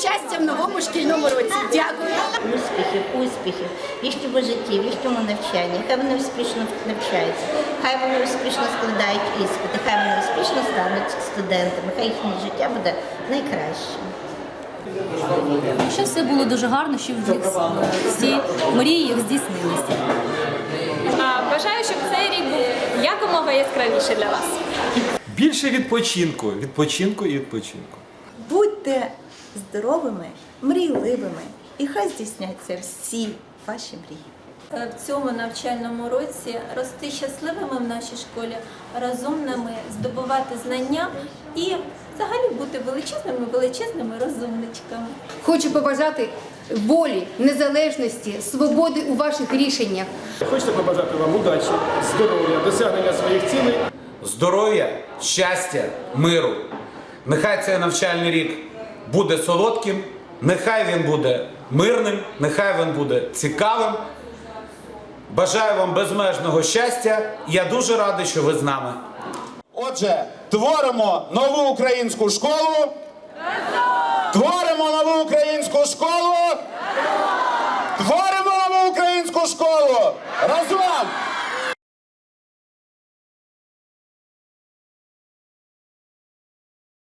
щастя в новому шкільному році. Дякую. Успіхів, успіхів, їхньому житті, в їхньому навчанні. Хай вони успішно навчаються, хай вони успішно складають іспити, хай вони успішно стануть студентами, хай їхнє життя буде найкращим. Що все було дуже гарно, що всі мрії їх здійснилися. Бажаю, щоб цей рік був якомога яскравіше для вас. Більше відпочинку, відпочинку і відпочинку. Будьте здоровими, мрійливими, і хай здійсняться всі ваші мрії. Е, в цьому навчальному році рости щасливими в нашій школі, розумними, здобувати знання і взагалі бути величезними, величезними розумничками. Хочу побажати волі, незалежності, свободи у ваших рішеннях. Хочете побажати вам удачі, здоров'я, досягнення своїх цілей. здоров'я, щастя, миру. Нехай цей навчальний рік буде солодким, нехай він буде мирним, нехай він буде цікавим. Бажаю вам безмежного щастя. Я дуже радий, що ви з нами. Отже, творимо нову українську школу. Творимо нову українську школу. Творимо нову українську школу. Разом!